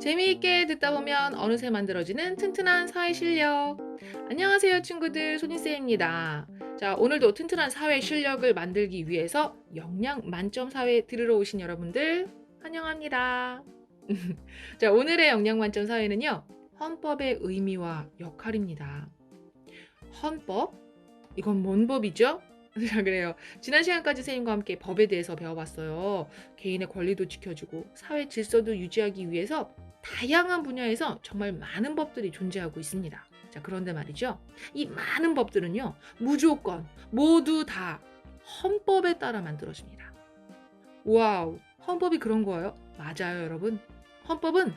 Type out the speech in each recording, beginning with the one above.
재미있게 듣다 보면 어느새 만들어지는 튼튼한 사회 실력. 안녕하세요, 친구들. 손희쌤입니다. 자, 오늘도 튼튼한 사회 실력을 만들기 위해서 영양 만점 사회 들으러 오신 여러분들 환영합니다. 자, 오늘의 영양 만점 사회는요. 헌법의 의미와 역할입니다. 헌법? 이건 뭔 법이죠? 자, 그래요. 지난 시간까지 선생님과 함께 법에 대해서 배워봤어요. 개인의 권리도 지켜주고 사회 질서도 유지하기 위해서 다양한 분야에서 정말 많은 법들이 존재하고 있습니다. 자, 그런데 말이죠. 이 많은 법들은요, 무조건 모두 다 헌법에 따라 만들어집니다. 와우, 헌법이 그런 거예요? 맞아요, 여러분. 헌법은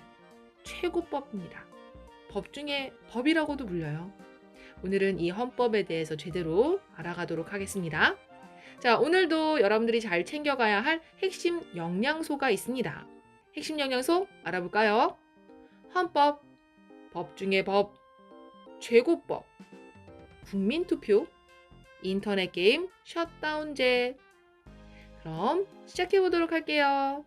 최고법입니다. 법 중에 법이라고도 불려요. 오늘은 이 헌법에 대해서 제대로 알아가도록 하겠습니다. 자, 오늘도 여러분들이 잘 챙겨가야 할 핵심 영양소가 있습니다. 핵심 영양소 알아볼까요? 헌법, 법 중에 법, 최고법, 국민투표, 인터넷 게임 셧다운제. 그럼 시작해 보도록 할게요.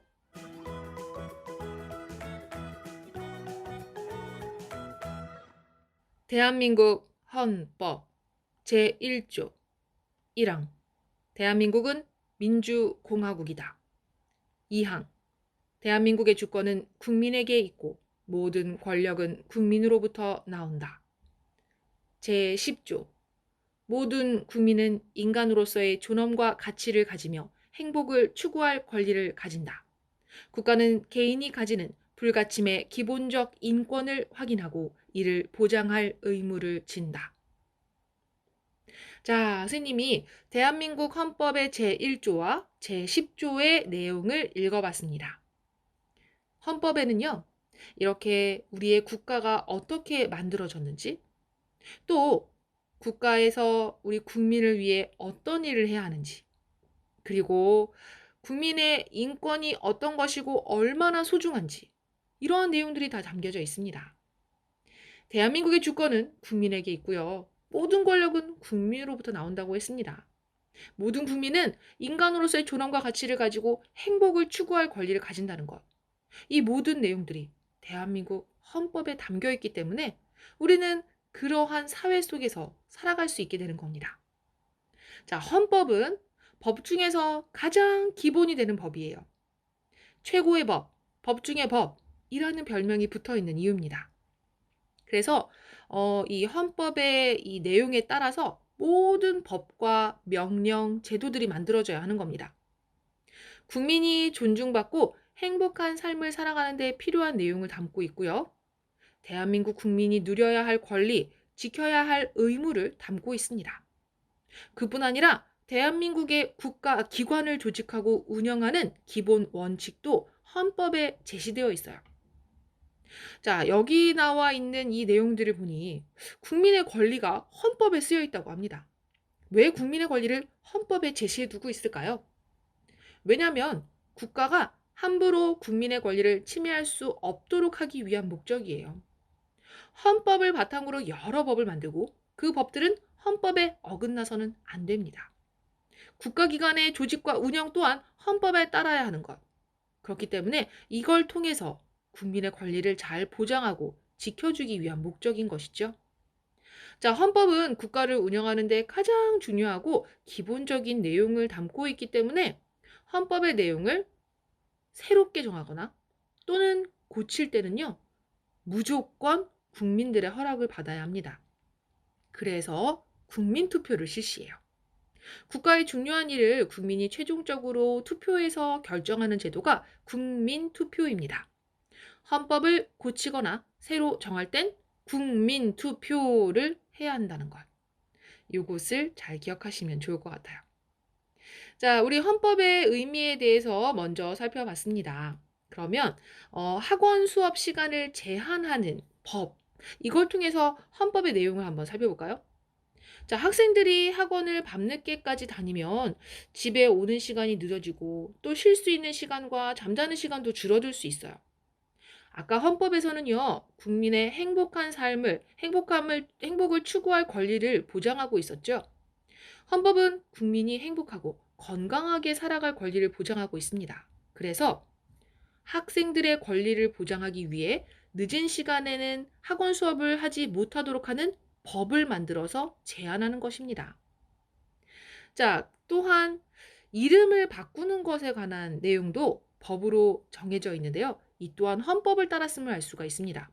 대한민국 헌법 제1조 1항 대한민국은 민주공화국이다. 2항 대한민국의 주권은 국민에게 있고 모든 권력은 국민으로부터 나온다. 제10조 모든 국민은 인간으로서의 존엄과 가치를 가지며 행복을 추구할 권리를 가진다. 국가는 개인이 가지는 불가침의 기본적 인권을 확인하고 이를 보장할 의무를 진다. 자, 선생님이 대한민국 헌법의 제1조와 제10조의 내용을 읽어봤습니다. 헌법에는요, 이렇게 우리의 국가가 어떻게 만들어졌는지, 또 국가에서 우리 국민을 위해 어떤 일을 해야 하는지, 그리고 국민의 인권이 어떤 것이고 얼마나 소중한지, 이러한 내용들이 다 담겨져 있습니다. 대한민국의 주권은 국민에게 있고요. 모든 권력은 국민으로부터 나온다고 했습니다. 모든 국민은 인간으로서의 존엄과 가치를 가지고 행복을 추구할 권리를 가진다는 것. 이 모든 내용들이 대한민국 헌법에 담겨 있기 때문에 우리는 그러한 사회 속에서 살아갈 수 있게 되는 겁니다. 자, 헌법은 법 중에서 가장 기본이 되는 법이에요. 최고의 법, 법 중의 법이라는 별명이 붙어 있는 이유입니다. 그래서 어, 이 헌법의 이 내용에 따라서 모든 법과 명령, 제도들이 만들어져야 하는 겁니다. 국민이 존중받고 행복한 삶을 살아가는 데 필요한 내용을 담고 있고요. 대한민국 국민이 누려야 할 권리, 지켜야 할 의무를 담고 있습니다. 그뿐 아니라 대한민국의 국가 기관을 조직하고 운영하는 기본 원칙도 헌법에 제시되어 있어요. 자, 여기 나와 있는 이 내용들을 보니 국민의 권리가 헌법에 쓰여 있다고 합니다. 왜 국민의 권리를 헌법에 제시해 두고 있을까요? 왜냐하면 국가가 함부로 국민의 권리를 침해할 수 없도록 하기 위한 목적이에요. 헌법을 바탕으로 여러 법을 만들고 그 법들은 헌법에 어긋나서는 안 됩니다. 국가기관의 조직과 운영 또한 헌법에 따라야 하는 것. 그렇기 때문에 이걸 통해서 국민의 권리를 잘 보장하고 지켜주기 위한 목적인 것이죠. 자, 헌법은 국가를 운영하는 데 가장 중요하고 기본적인 내용을 담고 있기 때문에 헌법의 내용을 새롭게 정하거나 또는 고칠 때는요, 무조건 국민들의 허락을 받아야 합니다. 그래서 국민 투표를 실시해요. 국가의 중요한 일을 국민이 최종적으로 투표해서 결정하는 제도가 국민 투표입니다. 헌법을 고치거나 새로 정할 땐 국민 투표를 해야 한다는 것. 이것을 잘 기억하시면 좋을 것 같아요. 자, 우리 헌법의 의미에 대해서 먼저 살펴봤습니다. 그러면 어, 학원 수업 시간을 제한하는 법 이걸 통해서 헌법의 내용을 한번 살펴볼까요? 자, 학생들이 학원을 밤늦게까지 다니면 집에 오는 시간이 늦어지고 또 쉴 수 있는 시간과 잠자는 시간도 줄어들 수 있어요. 아까 헌법에서는요, 국민의 행복한 삶을, 행복함을, 행복을 추구할 권리를 보장하고 있었죠. 헌법은 국민이 행복하고 건강하게 살아갈 권리를 보장하고 있습니다. 그래서 학생들의 권리를 보장하기 위해 늦은 시간에는 학원 수업을 하지 못하도록 하는 법을 만들어서 제안하는 것입니다. 자, 또한 이름을 바꾸는 것에 관한 내용도 법으로 정해져 있는데요. 이 또한 헌법을 따랐음을 알 수가 있습니다.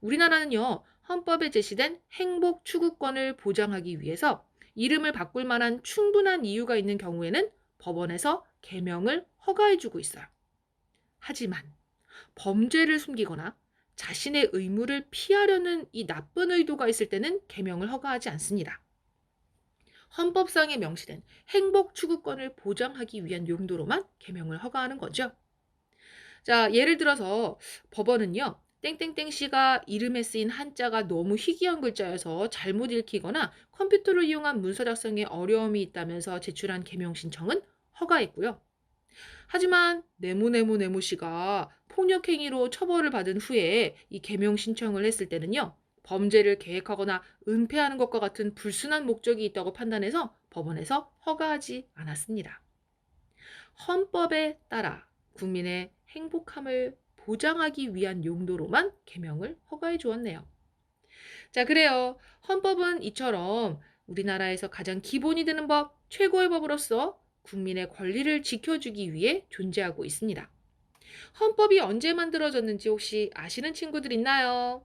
우리나라는요, 헌법에 제시된 행복 추구권을 보장하기 위해서 이름을 바꿀 만한 충분한 이유가 있는 경우에는 법원에서 개명을 허가해주고 있어요. 하지만 범죄를 숨기거나 자신의 의무를 피하려는 이 나쁜 의도가 있을 때는 개명을 허가하지 않습니다. 헌법상에 명시된 행복 추구권을 보장하기 위한 용도로만 개명을 허가하는 거죠. 자, 예를 들어서 법원은요. 땡땡땡 씨가 이름에 쓰인 한자가 너무 희귀한 글자여서 잘못 읽히거나 컴퓨터를 이용한 문서 작성에 어려움이 있다면서 제출한 개명 신청은 허가했고요. 하지만 네모네모네모 씨가 폭력 행위로 처벌을 받은 후에 이 개명 신청을 했을 때는요. 범죄를 계획하거나 은폐하는 것과 같은 불순한 목적이 있다고 판단해서 법원에서 허가하지 않았습니다. 헌법에 따라 국민의 행복함을 보장하기 위한 용도로만 개명을 허가해 주었네요. 자, 그래요. 헌법은 이처럼 우리나라에서 가장 기본이 되는 법, 최고의 법으로서 국민의 권리를 지켜주기 위해 존재하고 있습니다. 헌법이 언제 만들어졌는지 혹시 아시는 친구들 있나요?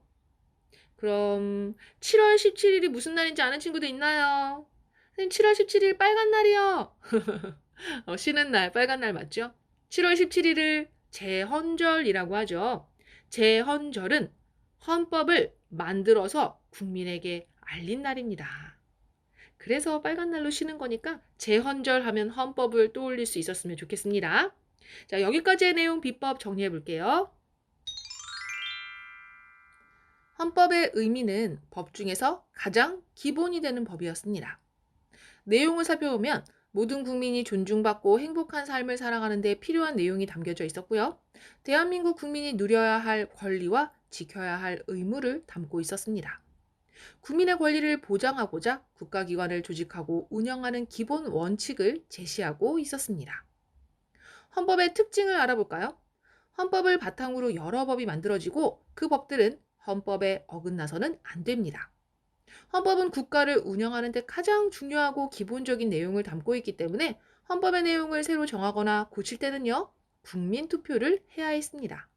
그럼 7월 17일이 무슨 날인지 아는 친구들 있나요? 선생님 7월 17일 빨간 날이요. 어, 쉬는 날, 빨간 날 맞죠? 7월 17일을 제헌절이라고 하죠. 제헌절은 헌법을 만들어서 국민에게 알린 날입니다. 그래서 빨간 날로 쉬는 거니까 제헌절 하면 헌법을 떠올릴 수 있었으면 좋겠습니다. 자, 여기까지의 내용 비법 정리해 볼게요. 헌법의 의미는 법 중에서 가장 기본이 되는 법이었습니다. 내용을 살펴보면 모든 국민이 존중받고 행복한 삶을 살아가는 데 필요한 내용이 담겨져 있었고요. 대한민국 국민이 누려야 할 권리와 지켜야 할 의무를 담고 있었습니다. 국민의 권리를 보장하고자 국가기관을 조직하고 운영하는 기본 원칙을 제시하고 있었습니다. 헌법의 특징을 알아볼까요? 헌법을 바탕으로 여러 법이 만들어지고 그 법들은 헌법에 어긋나서는 안 됩니다. 헌법은 국가를 운영하는 데 가장 중요하고 기본적인 내용을 담고 있기 때문에 헌법의 내용을 새로 정하거나 고칠 때는요, 국민 투표를 해야 했습니다.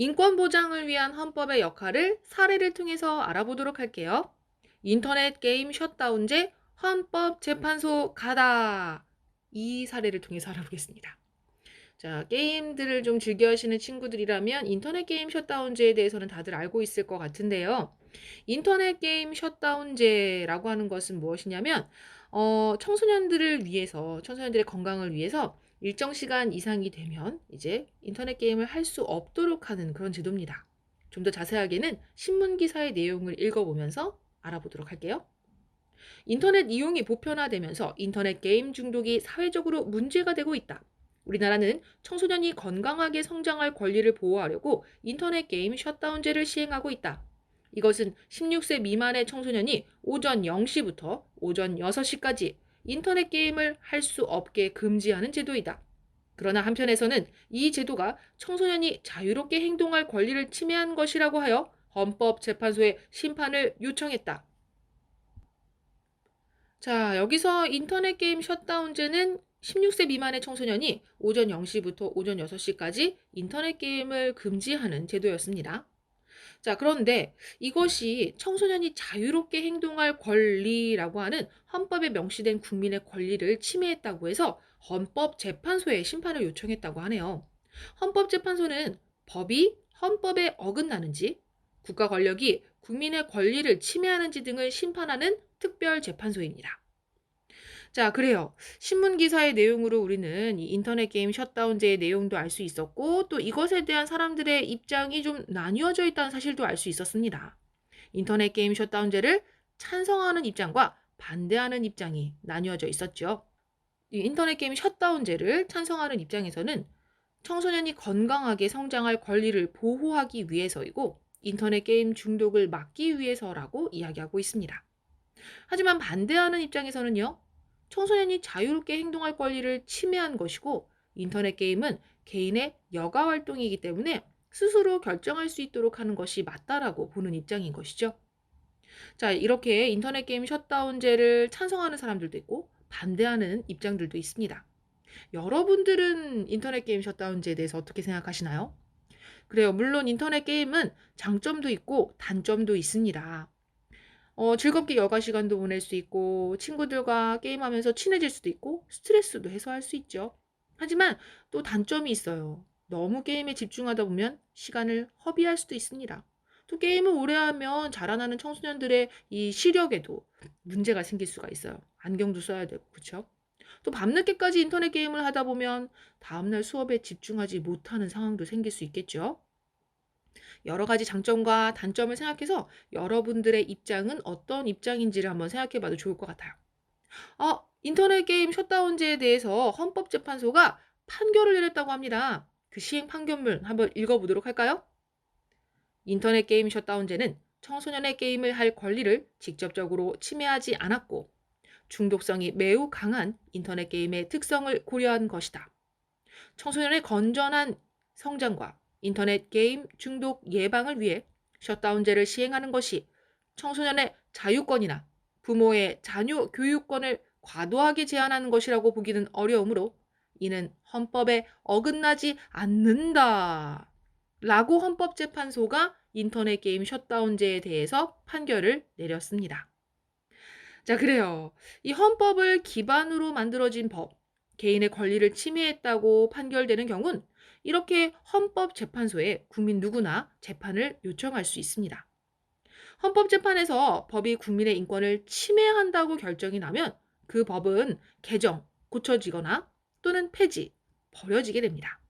인권 보장을 위한 헌법의 역할을 사례를 통해서 알아보도록 할게요. 인터넷 게임 셧다운제 헌법 재판소 가다. 이 사례를 통해서 알아보겠습니다. 자, 게임들을 좀 즐겨 하시는 친구들이라면 인터넷 게임 셧다운제에 대해서는 다들 알고 있을 것 같은데요. 인터넷 게임 셧다운제라고 하는 것은 무엇이냐면, 어, 청소년들을 위해서, 청소년들의 건강을 위해서 일정 시간 이상이 되면 이제 인터넷 게임을 할 수 없도록 하는 그런 제도입니다. 좀 더 자세하게는 신문 기사의 내용을 읽어보면서 알아보도록 할게요. 인터넷 이용이 보편화되면서 인터넷 게임 중독이 사회적으로 문제가 되고 있다. 우리나라는 청소년이 건강하게 성장할 권리를 보호하려고 인터넷 게임 셧다운제를 시행하고 있다. 이것은 16세 미만의 청소년이 오전 0시부터 오전 6시까지 인터넷 게임을 할 수 없게 금지하는 제도이다. 그러나 한편에서는 이 제도가 청소년이 자유롭게 행동할 권리를 침해한 것이라고 하여 헌법재판소에 심판을 요청했다. 자, 여기서 인터넷 게임 셧다운제는 16세 미만의 청소년이 오전 0시부터 오전 6시까지 인터넷 게임을 금지하는 제도였습니다. 자, 그런데 이것이 청소년이 자유롭게 행동할 권리라고 하는 헌법에 명시된 국민의 권리를 침해했다고 해서 헌법재판소에 심판을 요청했다고 하네요. 헌법재판소는 법이 헌법에 어긋나는지, 국가 권력이 국민의 권리를 침해하는지 등을 심판하는 특별재판소입니다. 자, 그래요. 신문 기사의 내용으로 우리는 이 인터넷 게임 셧다운제의 내용도 알 수 있었고, 또 이것에 대한 사람들의 입장이 좀 나뉘어져 있다는 사실도 알 수 있었습니다. 인터넷 게임 셧다운제를 찬성하는 입장과 반대하는 입장이 나뉘어져 있었죠. 이 인터넷 게임 셧다운제를 찬성하는 입장에서는 청소년이 건강하게 성장할 권리를 보호하기 위해서이고, 인터넷 게임 중독을 막기 위해서라고 이야기하고 있습니다. 하지만 반대하는 입장에서는요, 청소년이 자유롭게 행동할 권리를 침해한 것이고 인터넷 게임은 개인의 여가 활동이기 때문에 스스로 결정할 수 있도록 하는 것이 맞다라고 보는 입장인 것이죠. 자, 이렇게 인터넷 게임 셧다운제를 찬성하는 사람들도 있고 반대하는 입장들도 있습니다. 여러분들은 인터넷 게임 셧다운제에 대해서 어떻게 생각하시나요? 그래요. 물론 인터넷 게임은 장점도 있고 단점도 있습니다. 어, 즐겁게 여가 시간도 보낼 수 있고 친구들과 게임하면서 친해질 수도 있고 스트레스도 해소할 수 있죠. 하지만 또 단점이 있어요. 너무 게임에 집중하다 보면 시간을 허비할 수도 있습니다. 또 게임을 오래 하면 자라나는 청소년들의 이 시력에도 문제가 생길 수가 있어요. 안경도 써야 되고, 그쵸? 또 밤늦게까지 인터넷 게임을 하다 보면 다음날 수업에 집중하지 못하는 상황도 생길 수 있겠죠. 여러 가지 장점과 단점을 생각해서 여러분들의 입장은 어떤 입장인지를 한번 생각해 봐도 좋을 것 같아요. 어, 인터넷 게임 셧다운제에 대해서 헌법재판소가 판결을 내렸다고 합니다. 그 시행 판결문 한번 읽어보도록 할까요? 인터넷 게임 셧다운제는 청소년의 게임을 할 권리를 직접적으로 침해하지 않았고 중독성이 매우 강한 인터넷 게임의 특성을 고려한 것이다. 청소년의 건전한 성장과 인터넷 게임 중독 예방을 위해 셧다운제를 시행하는 것이 청소년의 자유권이나 부모의 자녀 교육권을 과도하게 제한하는 것이라고 보기는 어려우므로 이는 헌법에 어긋나지 않는다. 라고 헌법재판소가 인터넷 게임 셧다운제에 대해서 판결을 내렸습니다. 자, 그래요. 이 헌법을 기반으로 만들어진 법, 개인의 권리를 침해했다고 판결되는 경우는 이렇게 헌법재판소에 국민 누구나 재판을 요청할 수 있습니다. 헌법재판에서 법이 국민의 인권을 침해한다고 결정이 나면 그 법은 개정, 고쳐지거나 또는 폐지, 버려지게 됩니다.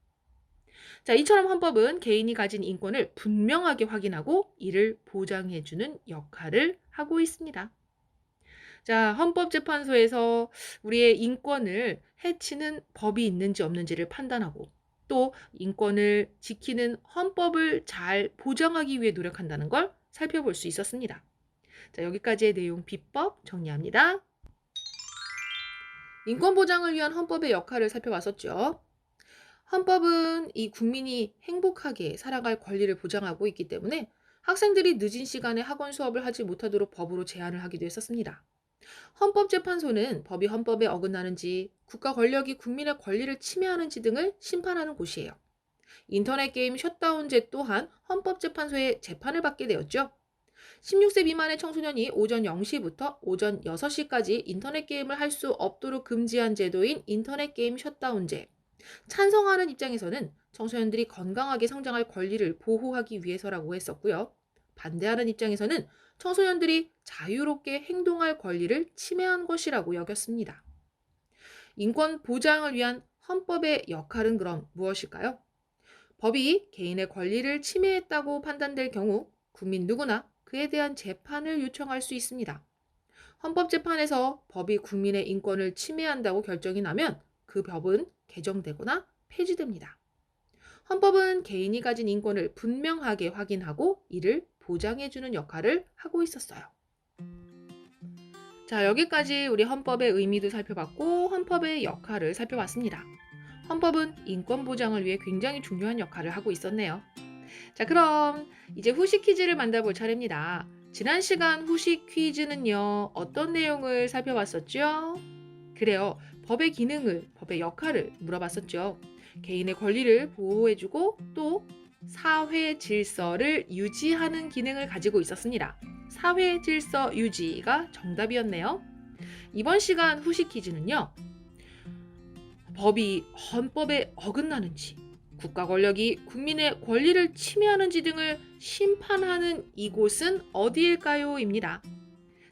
자, 이처럼 헌법은 개인이 가진 인권을 분명하게 확인하고 이를 보장해주는 역할을 하고 있습니다. 자, 헌법재판소에서 우리의 인권을 해치는 법이 있는지 없는지를 판단하고 또 인권을 지키는 헌법을 잘 보장하기 위해 노력한다는 걸 살펴볼 수 있었습니다. 자, 여기까지의 내용 비법 정리합니다. 인권 보장을 위한 헌법의 역할을 살펴봤었죠. 헌법은 이 국민이 행복하게 살아갈 권리를 보장하고 있기 때문에 학생들이 늦은 시간에 학원 수업을 하지 못하도록 법으로 제한을 하기도 했었습니다. 헌법재판소는 법이 헌법에 어긋나는지 국가 권력이 국민의 권리를 침해하는지 등을 심판하는 곳이에요. 인터넷 게임 셧다운제 또한 헌법재판소에 재판을 받게 되었죠. 16세 미만의 청소년이 오전 0시부터 오전 6시까지 인터넷 게임을 할 수 없도록 금지한 제도인 인터넷 게임 셧다운제. 찬성하는 입장에서는 청소년들이 건강하게 성장할 권리를 보호하기 위해서라고 했었고요. 반대하는 입장에서는 청소년들이 자유롭게 행동할 권리를 침해한 것이라고 여겼습니다. 인권 보장을 위한 헌법의 역할은 그럼 무엇일까요? 법이 개인의 권리를 침해했다고 판단될 경우 국민 누구나 그에 대한 재판을 요청할 수 있습니다. 헌법재판에서 법이 국민의 인권을 침해한다고 결정이 나면 그 법은 개정되거나 폐지됩니다. 헌법은 개인이 가진 인권을 분명하게 확인하고 이를 보장해주는 역할을 하고 있었어요. 자, 여기까지 우리 헌법의 의미도 살펴봤고 헌법의 역할을 살펴봤습니다. 헌법은 인권 보장을 위해 굉장히 중요한 역할을 하고 있었네요. 자, 그럼 이제 후식 퀴즈를 만나볼 차례입니다. 지난 시간 후식 퀴즈는요, 어떤 내용을 살펴봤었죠? 그래요. 법의 기능을, 법의 역할을 물어봤었죠. 개인의 권리를 보호해주고 또 사회 질서를 유지하는 기능을 가지고 있었습니다. 사회 질서 유지가 정답이었네요. 이번 시간 후식 퀴즈는요. 법이 헌법에 어긋나는지, 국가 권력이 국민의 권리를 침해하는지 등을 심판하는 이곳은 어디일까요? 입니다.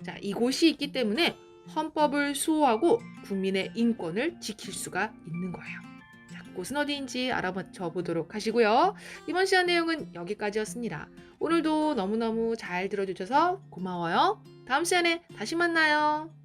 자, 이곳이 있기 때문에 헌법을 수호하고 국민의 인권을 지킬 수가 있는 거예요. 자, 그곳은 어디인지 알아맞혀 보도록 하시고요. 이번 시간 내용은 여기까지였습니다. 오늘도 너무너무 잘 들어주셔서 고마워요. 다음 시간에 다시 만나요.